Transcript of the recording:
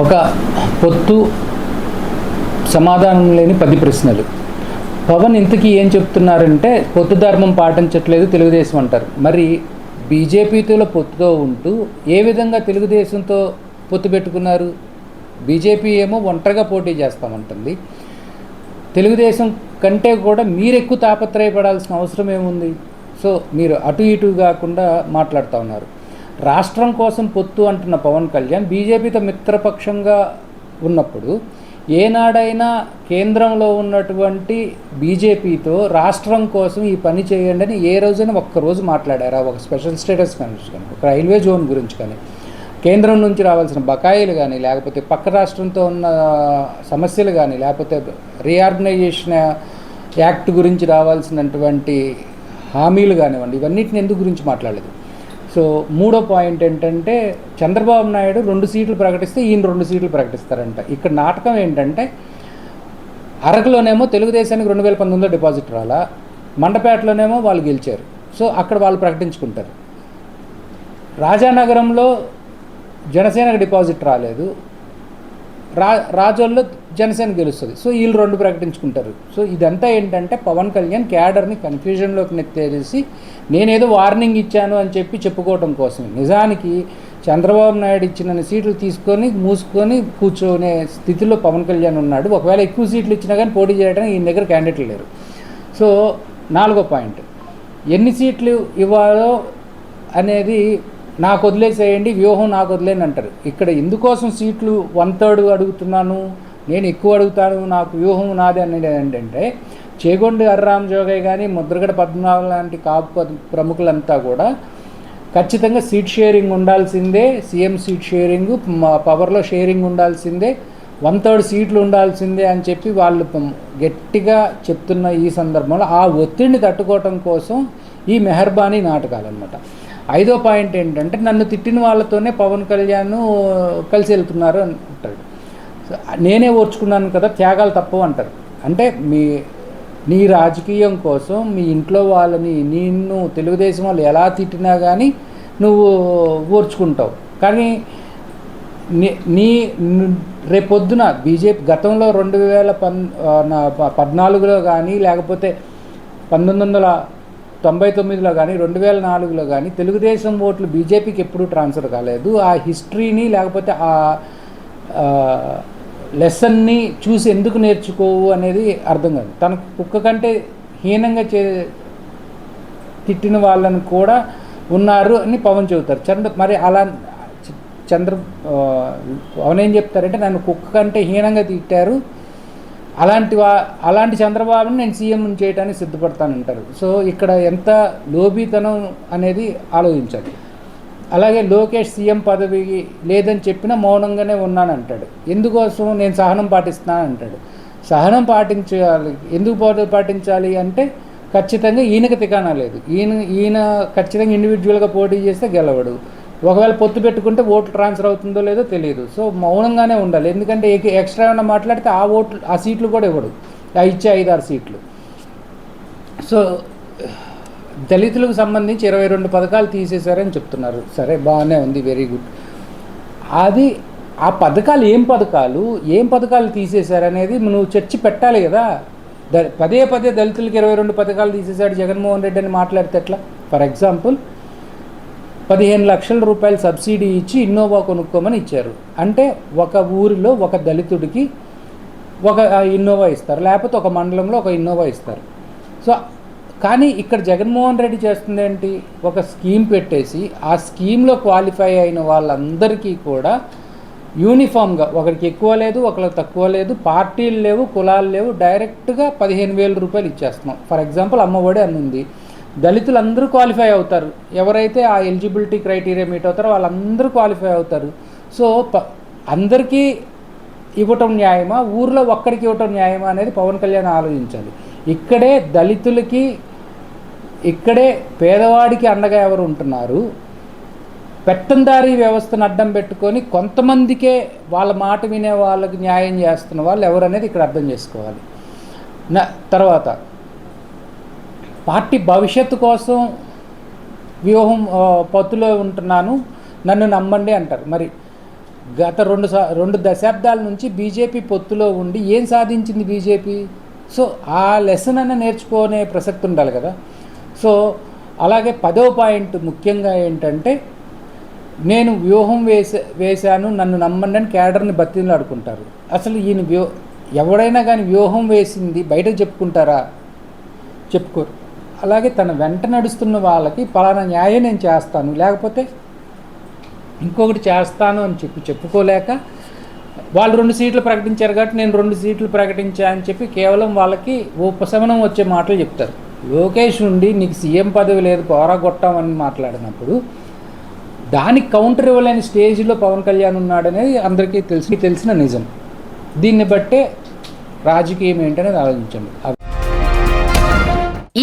ఒక పొత్తు సమాధానం లేని పది ప్రశ్నలు. పవన్ ఇంతకీ ఏం చెప్తున్నారంటే పొత్తు ధర్మం పాటించట్లేదు తెలుగుదేశం అంటారు. మరి బీజేపీతో పొత్తుతో ఉంటూ ఏ విధంగా తెలుగుదేశంతో పొత్తు పెట్టుకున్నారు? బీజేపీ ఏమో ఒంటరిగా పోటీ చేస్తామంటుంది. తెలుగుదేశం కంటే కూడా మీరు ఎక్కువ తాపత్రయపడాల్సిన అవసరం ఏముంది? సో మీరు అటు ఇటు కాకుండా మాట్లాడుతూ ఉన్నారు. రాష్ట్రం కోసం పొత్తు అంటున్న పవన్ కళ్యాణ్ బీజేపీతో మిత్రపక్షంగా ఉన్నప్పుడు ఏనాడైనా కేంద్రంలో ఉన్నటువంటి బీజేపీతో రాష్ట్రం కోసం ఈ పని చేయండి అని ఏ రోజైనా ఒక్కరోజు మాట్లాడారా. ఒక స్పెషల్ స్టేటస్ గురించి కానీ ఒక రైల్వే జోన్ గురించి కానీ కేంద్రం నుంచి రావాల్సిన బకాయిలు కానీ లేకపోతే పక్క రాష్ట్రంతో ఉన్న సమస్యలు కానీ లేకపోతే రీఆర్గనైజేషన్ యాక్ట్ గురించి రావాల్సినటువంటి హామీలు కానివ్వండి ఇవన్నిటిని ఎందుకు గురించి మాట్లాడలేదు? సో మూడో పాయింట్ ఏంటంటే చంద్రబాబు నాయుడు రెండు సీట్లు ప్రకటిస్తే ఈయన రెండు సీట్లు ప్రకటిస్తారంట. ఇక్కడ నాటకం ఏంటంటే అరకులోనేమో తెలుగుదేశానికి రెండు వేల పంతొమ్మిదిలో డిపాజిట్ రాలా మండపేటలోనేమో వాళ్ళు గెలిచారు. సో అక్కడ వాళ్ళు ప్రకటించుకుంటారు. రాజానగరంలో జనసేనకు డిపాజిట్ రాలేదు. రా రాజోల్లో జనసేన గెలుస్తుంది. సో వీళ్ళు రెండు ప్రకటించుకుంటారు. సో ఇదంతా ఏంటంటే పవన్ కళ్యాణ్ క్యాడర్ని కన్ఫ్యూజన్లోకి నెత్తేసి నేనేదో వార్నింగ్ ఇచ్చాను అని చెప్పి చెప్పుకోవడం కోసం నిజానికి చంద్రబాబు నాయుడు ఇచ్చిన సీట్లు తీసుకొని మూసుకొని కూర్చునే స్థితిలో పవన్ కళ్యాణ్ ఉన్నాడు. ఒకవేళ ఎక్కువ సీట్లు ఇచ్చినా కానీ పోటీ చేయడానికి ఈయన దగ్గర క్యాండిడేట్లు లేరు. సో నాలుగో పాయింట్. ఎన్ని సీట్లు ఇవ్వాలో అనేది నాకు వదిలేసేయండి వ్యూహం నాకు వదిలేని అంటారు. ఇక్కడ ఎందుకోసం సీట్లు వన్ థర్డ్ అడుగుతున్నాను నేను ఎక్కువ అడుగుతాను నాకు వ్యూహం నాది అనేది ఏంటంటే చేగొండి అర్రామ్ జోగయ్య కానీ ముద్రగడ పద్మనాభం లాంటి కాపు ప్రముఖులంతా కూడా ఖచ్చితంగా సీట్ షేరింగ్ ఉండాల్సిందే సీఎం సీట్ షేరింగ్ పవర్లో షేరింగ్ ఉండాల్సిందే వన్ థర్డ్ సీట్లు ఉండాల్సిందే అని చెప్పి వాళ్ళు గట్టిగా చెప్తున్న ఈ సందర్భంలో ఆ ఒత్తిడిని తట్టుకోవటం కోసం ఈ మెహర్బానీ నాటకాలు అనమాట ఐదో పాయింట్ ఏంటంటే నన్ను తిట్టిన వాళ్ళతోనే పవన్ కళ్యాణ్ కలిసి వెళ్తున్నారు అని అంటాడు. నేనే ఓర్చుకున్నాను కదా త్యాగాలు తప్పవు అంటారు. అంటే మీ నీ రాజకీయం కోసం మీ ఇంట్లో వాళ్ళని నిన్ను తెలుగుదేశం వాళ్ళు ఎలా తిట్టినా కానీ నువ్వు ఓర్చుకుంటావు. కానీ నీ నీ రేపొద్దున బీజేపీ గతంలో రెండు వేల పన్ పద్నాలుగులో కానీ లేకపోతే పంతొమ్మిది వందల తొంభై తొమ్మిదిలో కానీ రెండు వేల నాలుగులో కానీ తెలుగుదేశం ఓట్లు బీజేపీకి ఎప్పుడూ ట్రాన్స్ఫర్ కాలేదు. ఆ హిస్టరీని లేకపోతే ఆ లెసన్ని చూసి ఎందుకు నేర్చుకోవు అనేది అర్థం కాదు. తన కుక్క కంటే హీనంగా చే తిట్టిన వాళ్ళని కూడా ఉన్నారు అని పవన్ చెబుతారు. చంద్ర మరి అలా చంద్ర పవన్ ఏం చెప్తారంటే నన్ను కుక్క కంటే హీనంగా తిట్టారు అలాంటి వా అలాంటి చంద్రబాబుని నేను సీఎం చేయడానికి సిద్ధపడతానంటారు. సో ఇక్కడ ఎంత లోబీతనం అనేది ఆలోచించాలి. అలాగే లోకేష్ సీఎం పదవి లేదని చెప్పినా మౌనంగానే ఉన్నానంటాడు. ఎందుకోసం నేను సహనం పాటిస్తున్నాను అంటాడు సహనం పాటించాలి. ఎందుకు పా- పాటించాలి అంటే ఖచ్చితంగా ఈయనకి తికానా లేదు. ఈయన ఈయన ఖచ్చితంగా ఇండివిజువల్గా పోటీ చేస్తే గెలవడు. ఒకవేళ పొత్తు పెట్టుకుంటే ఓట్లు ట్రాన్స్ఫర్ అవుతుందో లేదో తెలియదు. సో మౌనంగానే ఉండాలి. ఎందుకంటే ఎక్స్ట్రా ఏమైనా మాట్లాడితే ఆ ఓట్లు ఆ సీట్లు కూడా ఇవ్వడు. ఆ ఇచ్చే ఐదారు సీట్లు. సో దళితులకు సంబంధించి ఇరవై రెండు పథకాలు తీసేశారని చెప్తున్నారు. సరే బాగానే ఉంది వెరీ గుడ్. అది ఆ పథకాలు ఏం పథకాలు ఏం పథకాలు తీసేశారనేది నువ్వు చర్చి పెట్టాలి కదా. ద పదే పదే దళితులకు ఇరవై రెండు పథకాలు తీసేశాడు జగన్మోహన్ రెడ్డి అని మాట్లాడితే ఎట్లా? ఫర్ ఎగ్జాంపుల్ పదిహేను లక్షల రూపాయలు సబ్సిడీ ఇచ్చి ఇన్నోవా కొనుక్కోమని ఇచ్చారు. అంటే ఒక ఊరిలో ఒక దళితుడికి ఒక ఇన్నోవా ఇస్తారు. లేకపోతే ఒక మండలంలో ఒక ఇన్నోవా ఇస్తారు. సో కానీ ఇక్కడ జగన్మోహన్ రెడ్డి చేస్తుంది ఏంటి? ఒక స్కీమ్ పెట్టేసి ఆ స్కీమ్లో క్వాలిఫై అయిన వాళ్ళందరికీ కూడా యూనిఫామ్గా ఒకరికి ఎక్కువ లేదు ఒకరికి తక్కువ లేదు పార్టీలు లేవు కులాలు లేవు డైరెక్ట్గా పదిహేను వేల రూపాయలు ఇచ్చేస్తున్నాం. ఫర్ ఎగ్జాంపుల్ అమ్మఒడి అని ఉంది దళితులు అందరూ క్వాలిఫై అవుతారు. ఎవరైతే ఆ ఎలిజిబిలిటీ క్రైటీరియా మీట్ అవుతారో వాళ్ళందరూ క్వాలిఫై అవుతారు. సో ప అందరికీ ఇవ్వటం న్యాయమా? ఊర్లో ఒక్కడికి ఇవ్వటం న్యాయమా అనేది పవన్ కళ్యాణ్ ఆలోచించాలి. ఇక్కడే దళితులకి ఇక్కడే పేదవాడికి అండగా ఎవరు ఉంటున్నారు? పెత్తందారీ వ్యవస్థను అడ్డం పెట్టుకొని కొంతమందికే వాళ్ళ మాట వినే వాళ్ళకి న్యాయం చేస్తున్న వాళ్ళు ఎవరనేది ఇక్కడ అర్థం చేసుకోవాలి. నా తర్వాత పార్టీ భవిష్యత్తు కోసం వ్యూహం పత్తులో ఉంటున్నాను. నన్ను నమ్మండి అంటారు. మరి గత రెండు సా రెండు దశాబ్దాల నుంచి బీజేపీ పొత్తులో ఉండి ఏం సాధించింది బీజేపీ? సో ఆ లెసన్ అన్న నేర్చుకునే ప్రసక్తి ఉండాలి కదా. సో అలాగే పదో పాయింట్ ముఖ్యంగా ఏంటంటే నేను వ్యూహం వేసే వేశాను నన్ను నమ్మండి అని క్యాడర్ని బతిలాడుకుంటారు అసలు ఈయన వ్యూ ఎవడైనా కానీ వ్యూహం వేసింది బయట చెప్పుకుంటారా? చెప్పుకోరు. అలాగే తన వెంట నడుస్తున్న వాళ్ళకి పలానా న్యాయం నేను చేస్తాను. లేకపోతే ఇంకొకటి చేస్తాను అని చెప్పి చెప్పుకోలేక వాళ్ళు రెండు సీట్లు ప్రకటించారు కాబట్టి నేను రెండు సీట్లు ప్రకటించా అని చెప్పి కేవలం వాళ్ళకి ఉపశమనం వచ్చే మాటలు చెప్తారు. లోకేష్ ఉండి నీకు సీఎం పదవి లేదు పోరాగొట్టామని మాట్లాడినప్పుడు దానికి కౌంటర్ ఇవ్వలేని స్టేజ్లో పవన్ కళ్యాణ్ ఉన్నాడనేది అందరికీ తెలిసి తెలిసిన నిజం. దీన్ని బట్టే రాజకీయం ఏంటనేది ఆలోచించండి.